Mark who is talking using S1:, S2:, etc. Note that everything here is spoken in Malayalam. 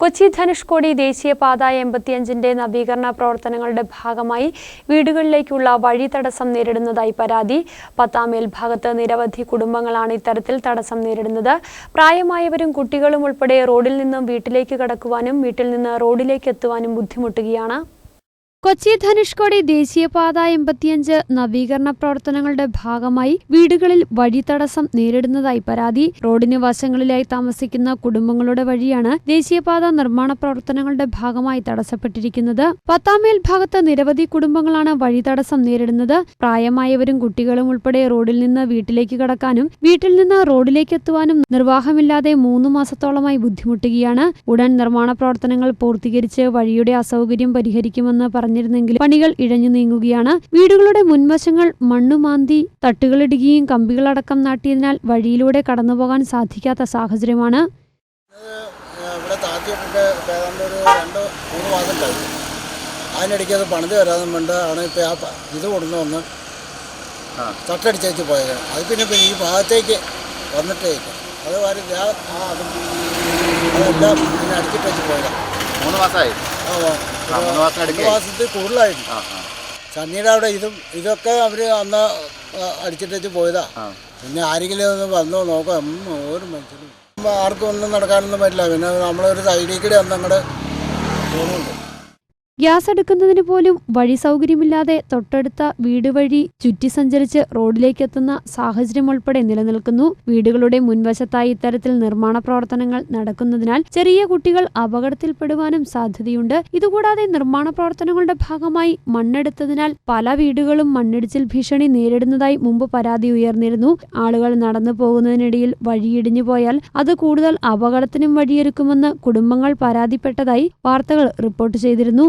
S1: കൊച്ചി ധനുഷ്കോടി ദേശീയപാത എൺപത്തിയഞ്ചിന്റെ നവീകരണ പ്രവർത്തനങ്ങളുടെ ഭാഗമായി വീടുകളിലേക്കുള്ള വഴി തടസ്സം നേരിടുന്നതായി പരാതി. പത്താം മേൽഭാഗത്ത് നിരവധി കുടുംബങ്ങളാണ് ഇത്തരത്തിൽ തടസ്സം നേരിടുന്നത്. പ്രായമായവരും കുട്ടികളും ഉൾപ്പെടെ റോഡിൽ നിന്നും വീട്ടിലേക്ക് കടക്കുവാനും വീട്ടിൽ നിന്ന് റോഡിലേക്ക് എത്തുവാനും ബുദ്ധിമുട്ടുകയാണ്. കൊച്ചി ധനുഷ്കോടി ദേശീയപാത എൺപത്തിയഞ്ച് നവീകരണ പ്രവർത്തനങ്ങളുടെ ഭാഗമായി വീടുകളിൽ വഴി തടസ്സം നേരിടുന്നതായി പരാതി. റോഡിന് വശങ്ങളിലായി താമസിക്കുന്ന കുടുംബങ്ങളുടെ വഴിയാണ് ദേശീയപാത നിർമ്മാണ പ്രവർത്തനങ്ങളുടെ ഭാഗമായി തടസ്സപ്പെട്ടിരിക്കുന്നത്. പത്താമേൽ ഭാഗത്ത് നിരവധി കുടുംബങ്ങളാണ് വഴി തടസ്സം നേരിടുന്നത്. പ്രായമായവരും കുട്ടികളും ഉൾപ്പെടെ റോഡിൽ നിന്ന് വീട്ടിലേക്ക് കടക്കാനും വീട്ടിൽ നിന്ന് റോഡിലേക്ക് എത്തുവാനും നിർവാഹമില്ലാതെ മൂന്ന് മാസത്തോളമായി ബുദ്ധിമുട്ടുകയാണ്. ഉടൻ നിർമ്മാണ പ്രവർത്തനങ്ങൾ പൂർത്തീകരിച്ച് വഴിയുടെ അസൗകര്യം പരിഹരിക്കുമെന്ന് പറഞ്ഞിരുന്നെങ്കിലും പണികൾ ഇഴഞ്ഞു നീങ്ങുകയാണ്. വീടുകളുടെ മുൻവശങ്ങൾ മണ്ണുമാന്തി തട്ടുകളിടുകയും കമ്പികളടക്കം നാട്ടിയതിനാൽ വഴിയിലൂടെ കടന്നുപോകാൻ സാധിക്കാത്ത സാഹചര്യമാണ്.
S2: ഇവിടെ താത്തിയിട്ടിട്ട് ഏതാണ്ട് ഒരു രണ്ട് മൂന്ന് മാസം കഴിഞ്ഞു അതിനിടയ്ക്ക് അത് പണിത് വരാതും കൊണ്ട് ആണ് ഇപ്പോൾ ആ ഇത് കൊണ്ടു വന്ന് തട്ടടിച്ചേച്ച് പോയത്. അത് പിന്നെ ഇപ്പം ഈ ഭാഗത്തേക്ക് വന്നിട്ടേ. അത് വരെ ആ അതും അതെല്ലാം പിന്നെ അടിച്ചിട്ട് വെച്ച് പോയതാണ്
S3: മൂന്ന് മാസമായി
S2: ആ,
S3: ആ, മൂന്ന് മാസം.
S2: മാസത്തിൽ
S3: ആ
S2: സണ്ണിയുടെ അവിടെ ഇതും ഇതൊക്കെ അവർ അന്ന് അടിച്ചിട്ട് വെച്ച് പോയതാ. പിന്നെ ആരെങ്കിലും ഒന്ന് വന്നോ നോക്കാം ഒരു മനുഷ്യനും. ആർക്കും ഒന്നും നടക്കാനൊന്നും പറ്റില്ല. പിന്നെ നമ്മളൊരു സൈഡിൽ കൂടെ അന്ന് അങ്ങോട്ട് പോകുന്നുണ്ട്.
S1: ഗ്യാസ് എടുക്കുന്നതിന് പോലും വഴി സൗകര്യമില്ലാതെ തൊട്ടടുത്ത വീട് വഴി ചുറ്റി സഞ്ചരിച്ച് റോഡിലേക്കെത്തുന്ന സാഹചര്യം ഉൾപ്പെടെ നിലനിൽക്കുന്നു. വീടുകളുടെ മുൻവശത്തായി ഇത്തരത്തിൽ നിർമ്മാണ പ്രവർത്തനങ്ങൾ നടക്കുന്നതിനാൽ ചെറിയ കുട്ടികൾ അപകടത്തിൽപ്പെടുവാനും സാധ്യതയുണ്ട്. ഇതുകൂടാതെ നിർമ്മാണ പ്രവർത്തനങ്ങളുടെ ഭാഗമായി മണ്ണെടുത്തതിനാൽ പല വീടുകളും മണ്ണിടിച്ചിൽ ഭീഷണി നേരിടുന്നതായി മുമ്പ് പരാതി ഉയർന്നിരുന്നു. ആളുകൾ നടന്നു പോകുന്നതിനിടയിൽ വഴിയിടിഞ്ഞു പോയാൽ അത് കൂടുതൽ അപകടത്തിനും വഴിയൊരുക്കുമെന്ന് കുടുംബങ്ങൾ പരാതിപ്പെട്ടതായി വാർത്തകൾ റിപ്പോർട്ട് ചെയ്തിരുന്നു.